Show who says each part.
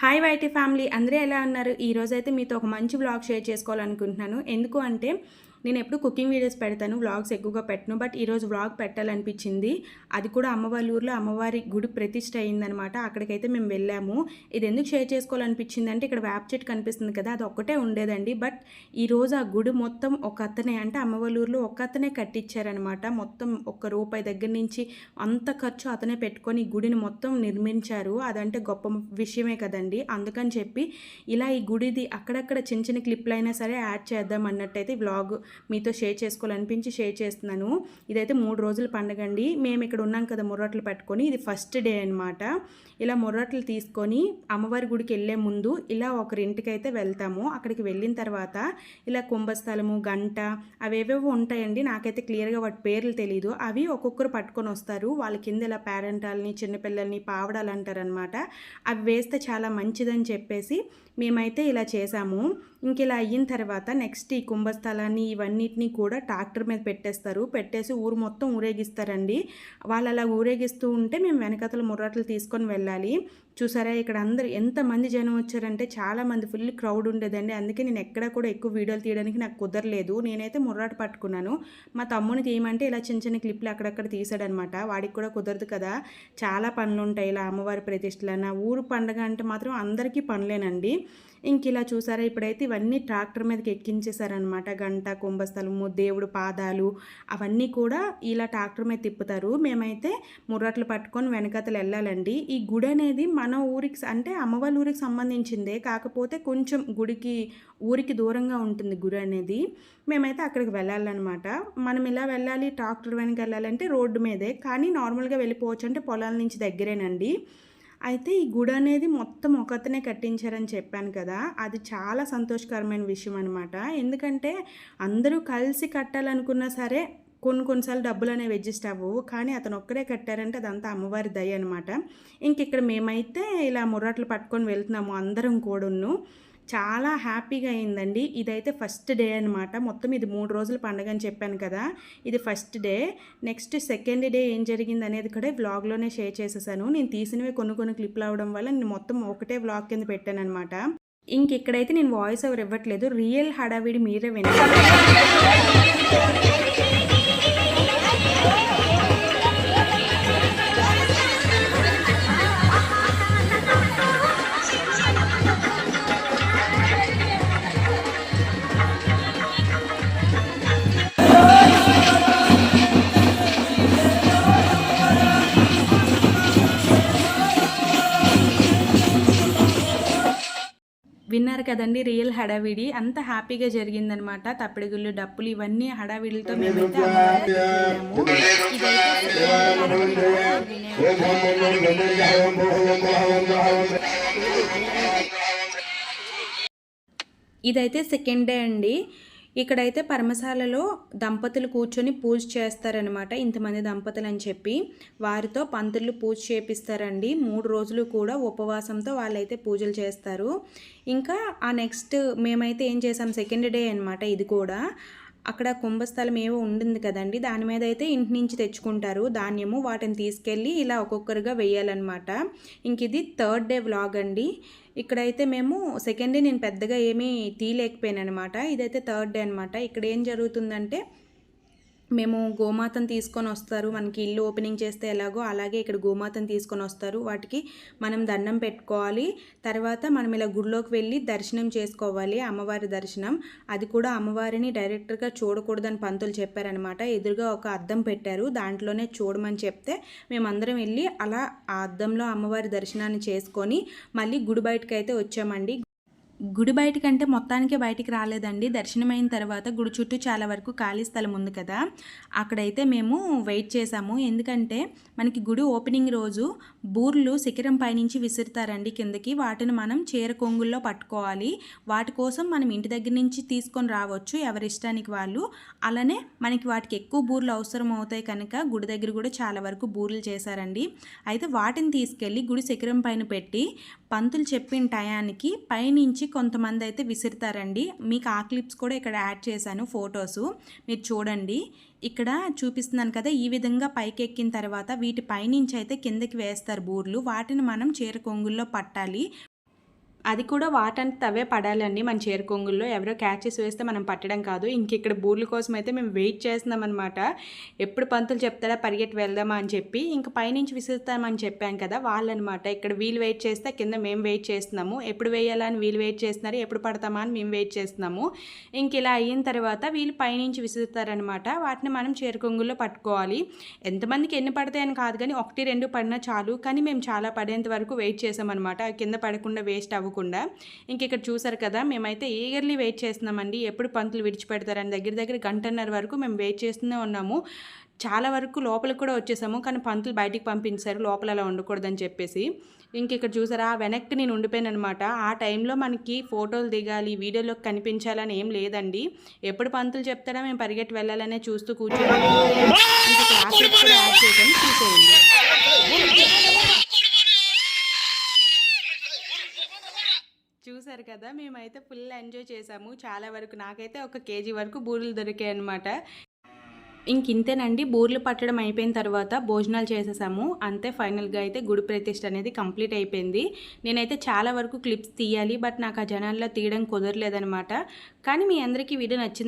Speaker 1: Hi YT family అందరూ ఎలా ఉన్నారు? ఈరోజైతే అయితే మీతో ఒక మంచి బ్లాగ్ షేర్ చేసుకోవాలనుకుంటున్నాను. ఎందుకు అంటే నేను ఎప్పుడు కుకింగ్ వీడియోస్ పెడతాను వ్లాగ్స్ ఎక్కువగా పెట్టను బట్ ఈరోజు వ్లాగ్ పెట్టాలనిపించింది. అది కూడా అమ్మవారి ఊర్లో అమ్మవారి గుడి ప్రతిష్ట అయిందనమాట. అక్కడికైతే మేము వెళ్ళాము. ఇది ఎందుకు షేర్ చేసుకోవాలనిపించింది అంటే ఇక్కడ వేప చెట్టు కనిపిస్తుంది కదా అది ఒక్కటే ఉండేదండి. బట్ ఈరోజు ఆ గుడి మొత్తం ఒక అతనే అంటే అమ్మవారి ఊర్లో ఒక అతనే కట్టించారనమాట. మొత్తం ఒక్క రూపాయి దగ్గర నుంచి అంత ఖర్చు అతనే పెట్టుకొని గుడిని మొత్తం నిర్మించారు. అదంటే గొప్ప విషయమే కదండి. అందుకని చెప్పి ఇలా ఈ గుడిది అక్కడక్కడ చిన్న చిన్న క్లిప్లు అయినా సరే యాడ్ చేద్దాం అన్నట్టయితే వ్లాగ్ మీతో షేర్ చేసుకోవాలనిపించి షేర్ చేస్తున్నాను. ఇదైతే మూడు రోజుల పండుగ అండి. మేము ఇక్కడ ఉన్నాం కదా ముర్రట్లు పెట్టుకొని. ఇది ఫస్ట్ డే అనమాట ఇలా ముర్రట్లు తీసుకొని అమ్మవారి గుడికి వెళ్ళే ముందు ఇలా ఒకరింటికైతే అయితే వెళ్తాము. అక్కడికి వెళ్ళిన తర్వాత ఇలా కుంభస్థలము గంట అవేవేవో ఉంటాయండి. నాకైతే క్లియర్గా వాటి పేర్లు తెలియదు అవి ఒక్కొక్కరు పట్టుకొని వస్తారు. వాళ్ళ కింద ఇలా పేరెంటాలని చిన్నపిల్లల్ని పావడాలు అంటారనమాట అవి వేస్తే చాలా మంచిదని చెప్పేసి మేమైతే ఇలా చేసాము. ఇంక ఇలా అయిన తర్వాత నెక్స్ట్ ఈ కుంభస్థలాన్ని ఇవన్నిటిని కూడా ట్రాక్టర్ మీద పెట్టేస్తారు. పెట్టేసి ఊరు మొత్తం ఊరేగిస్తారండి. వాళ్ళు అలా ఊరేగిస్తూ ఉంటే మేము వెనకతల ముర్రాట్లు తీసుకొని వెళ్ళాలి. చూసారా ఇక్కడ అందరు ఎంతమంది జనం వచ్చారంటే చాలామంది ఫుల్ క్రౌడ్ ఉండేదండి. అందుకే నేను ఎక్కడ కూడా ఎక్కువ వీడియోలు తీయడానికి నాకు కుదరలేదు. నేనైతే ముర్రాట పట్టుకున్నాను. మా తమ్ముని తీయమంటే ఇలా చిన్న చిన్న క్లిప్లు అక్కడక్కడ తీసాడనమాట వాడికి కూడా కుదరదు కదా. చాలా పనులు ఉంటాయి ఇలా అమ్మవారి ప్రతిష్టలన్న. ఊరు పండగ అంటే మాత్రం అందరికీ పనులేనండి. ఇంక ఇలా చూసారా? ఇప్పుడైతే ఇవన్నీ ట్రాక్టర్ మీదకి ఎక్కించేశారనమాట గంట కుంభస్థలము దేవుడు పాదాలు అవన్నీ కూడా ఇలా ట్రాక్టర్ మీద తిప్పుతారు. మేమైతే ముర్రట్లు పట్టుకొని వెనకతలు వెళ్ళాలండి. ఈ గుడి అనేది మన ఊరికి అంటే అమ్మవారి ఊరికి సంబంధించిందే. కాకపోతే కొంచెం గుడికి ఊరికి దూరంగా ఉంటుంది గుడి అనేది. మేమైతే అక్కడికి వెళ్ళాలన్నమాట. మనం ఇలా వెళ్ళాలి ట్రాక్టర్ వెనక వెళ్ళాలంటే రోడ్డు మీదే. కానీ నార్మల్గా వెళ్ళిపోవచ్చు అంటే పొలాల నుంచి దగ్గరేనండి. అయితే ఈ గుడి అనేది మొత్తం ఒకతనే కట్టించారని చెప్పాను కదా అది చాలా సంతోషకరమైన విషయం అనమాట ఎందుకంటే అందరూ కలిసి కట్టాలనుకున్నా సరే కొన్ని కొన్నిసార్లు డబ్బులు అనేవి అడ్జస్ట్ అవ్వవు. కానీ అతను ఒక్కడే కట్టారంటే అదంతా అమ్మవారి దయ అనమాట ఇంక ఇక్కడ మేమైతే ఇలా ముర్రాట్లు పట్టుకొని వెళ్తున్నాము అందరం కూడాను. చాలా హ్యాపీగా అయిందండి. ఇదైతే ఫస్ట్ డే అనమాట మొత్తం ఇది మూడు రోజుల పండుగ అని చెప్పాను కదా. ఇది first day. Next second day ఏం జరిగింది అనేది కూడా వ్లాగ్లోనే షేర్ చేసేసాను. నేను తీసినవి కొన్ని కొన్ని క్లిప్లు అవడం వల్ల నేను మొత్తం ఒకటే వ్లాగ్ కింద పెట్టాను అనమాట ఇంక ఇక్కడైతే నేను వాయిస్ ఓవర్ ఇవ్వట్లేదు. రియల్ హడావిడి మీరే వినాలి. విన్నారు కదండి రియల్ హడావిడి. అంత హ్యాపీగా జరిగిందనమాట. తప్పిడిగుళ్ళు డప్పులు ఇవన్నీ హడావిడిలతో మేమైతే ఇదైతే సెకండ్ డే అండి. ఇక్కడైతే పరమశాలలో దంపతులు కూర్చొని పూజ చేస్తారనమాట ఇంతమంది దంపతులు అని చెప్పి వారితో పంతులు పూజ చేపిస్తారండి. మూడు రోజులు కూడా ఉపవాసంతో వాళ్ళైతే పూజలు చేస్తారు. ఇంకా ఆ నెక్స్ట్ మేమైతే ఏం చేసాం? సెకండ్ డే అనమాట ఇది కూడా. అక్కడ కుంభస్థలం ఏవో ఉండింది కదండి. దాని మీద అయితే ఇంటి నుంచి తెచ్చుకుంటారు. ధాన్యము వాటిని తీసుకెళ్ళి ఇలా ఒక్కొక్కరుగా వేయాలన్నమాట. ఇంక ఇది థర్డ్ డే వ్లాగ్ అండి. ఇక్కడైతే మేము సెకండ్ డే నేను పెద్దగా ఏమీ తీయలేకపోయాను అనమాట ఇదైతే థర్డ్ డే అనమాట ఇక్కడ ఏం జరుగుతుందంటే మేము గోమాతను తీసుకొని వస్తారు. మనకి ఇల్లు ఓపెనింగ్ చేస్తే ఎలాగో అలాగే ఇక్కడ గోమాతను తీసుకొని వస్తారు. వాటికి మనం దండం పెట్టుకోవాలి. తర్వాత మనం ఇలా గుడిలోకి వెళ్ళి దర్శనం చేసుకోవాలి. అమ్మవారి దర్శనం. అది కూడా అమ్మవారిని డైరెక్ట్గా చూడకూడదని పంతులు చెప్పారనమాట ఎదురుగా ఒక అద్దం పెట్టారు. దాంట్లోనే చూడమని చెప్తే మేమందరం వెళ్ళి అలా ఆ అద్దంలో అమ్మవారి దర్శనాన్ని చేసుకొని మళ్ళీ గుడి బయటకు అయితే వచ్చామండి. గుడి బయటకంటే మొత్తానికి బయటికి రాలేదండి. దర్శనమైన తర్వాత గుడి చుట్టూ చాలా వరకు ఖాళీ స్థలం ఉంది కదా. అక్కడైతే మేము వెయిట్ చేసాము ఎందుకంటే మనకి గుడి ఓపెనింగ్ రోజు బూర్లు శిఖరం పైనుంచి విసురుతారండి కిందకి. వాటిని మనం చీర కొంగుల్లో పట్టుకోవాలి. వాటి కోసం మనం ఇంటి దగ్గర నుంచి తీసుకొని రావచ్చు ఎవరిష్టానికి వాళ్ళు. అలానే మనకి వాటికి ఎక్కువ బూర్లు అవసరం అవుతాయి కనుక గుడి దగ్గర కూడా చాలా వరకు బూర్లు చేశారండి. అయితే వాటిని తీసుకెళ్ళి గుడి శిఖరం పైన పెట్టి పంతులు చెప్పిన టయానికి పైనుంచి కొంతమంది అయితే విసురుతారండి. మీకు ఆ క్లిప్స్ కూడా ఇక్కడ యాడ్ చేశాను ఫొటోస్. మీరు చూడండి. ఇక్కడ చూపిస్తున్నాను కదా ఈ విధంగా పైకి ఎక్కిన తర్వాత వీటి పైనుంచి అయితే కిందకి వేస్తారు బూర్లు. వాటిని మనం చీర కొంగుల్లో పట్టాలి. అది కూడా వాటంతా అవే పడాలండి మన చేరుకొంగుల్లో. ఎవరో క్యాచెస్ వేస్తే మనం పట్టడం కాదు. ఇంక ఇక్కడ బూర్ల కోసం అయితే మేము వెయిట్ చేస్తున్నాం అనమాట ఎప్పుడు పంతులు చెప్తారా పరిగెట్టి వెళ్దామా అని చెప్పి ఇంక పైనుంచి విసురుతామని చెప్పాం కదా వాళ్ళనమాట ఇక్కడ వీళ్ళు వెయిట్ చేస్తే కింద మేము వెయిట్ చేస్తున్నాము. ఎప్పుడు వేయాలని వీళ్ళు వెయిట్ చేస్తున్నారు ఎప్పుడు పడతామా అని మేము వెయిట్ చేస్తున్నాము. ఇంక ఇలా అయిన తర్వాత వీళ్ళు పైనుంచి విసురుతారనమాట వాటిని మనం చేరుకొంగుల్లో పట్టుకోవాలి. ఎంతమందికి ఎన్ని పడతాయని కాదు కానీ ఒకటి రెండు పడినా చాలు. కానీ మేము చాలా పడేంత వరకు వెయిట్ చేసామన్నమాట. కింద పడకుండా వేస్ట్ అవ్వకుండా ఇంక ఇక్కడ చూసారు కదా మేమైతే ఈగర్లీ వెయిట్ చేస్తున్నామండి. ఎప్పుడు పంతులు విడిచిపెడతారని దగ్గర దగ్గర గంటన్నర వరకు మేము వెయిట్ చేస్తూనే ఉన్నాము. చాలా వరకు లోపలికి కూడా వచ్చేసాము కానీ పంతులు బయటికి పంపించారు లోపల అలా ఉండకూడదని చెప్పేసి. ఇంక ఇక్కడ చూసారా వెనక్కి నేను ఉండిపోయాను అనమాట ఆ టైంలో మనకి ఫోటోలు దిగాలి వీడియోలోకి కనిపించాలని ఏం లేదండి. ఎప్పుడు పంతులు చెప్తారా మేము పరిగెట్టి వెళ్ళాలనే చూస్తూ కూర్చొని ఆసక్తి కూడా యాడ్ చూసేయండి చూసారు కదా మేమైతే ఫుల్ ఎంజాయ్ చేసాము. చాలా వరకు నాకైతే ఒక కేజీ వరకు బూరెలు దొరికాయి అనమాట ఇంక ఇంతేనండి బూర్లు పట్టడం అయిపోయిన తర్వాత భోజనాలు చేసేసాము. అంతే ఫైనల్గా అయితే గుడి ప్రతిష్ట అనేది కంప్లీట్ అయిపోయింది. నేనైతే చాలా వరకు క్లిప్స్ తీయాలి బట్ నాకు ఆ జనాల్లో తీయడం కుదరలేదనమాట కానీ మీ అందరికీ వీడియో నచ్చిందని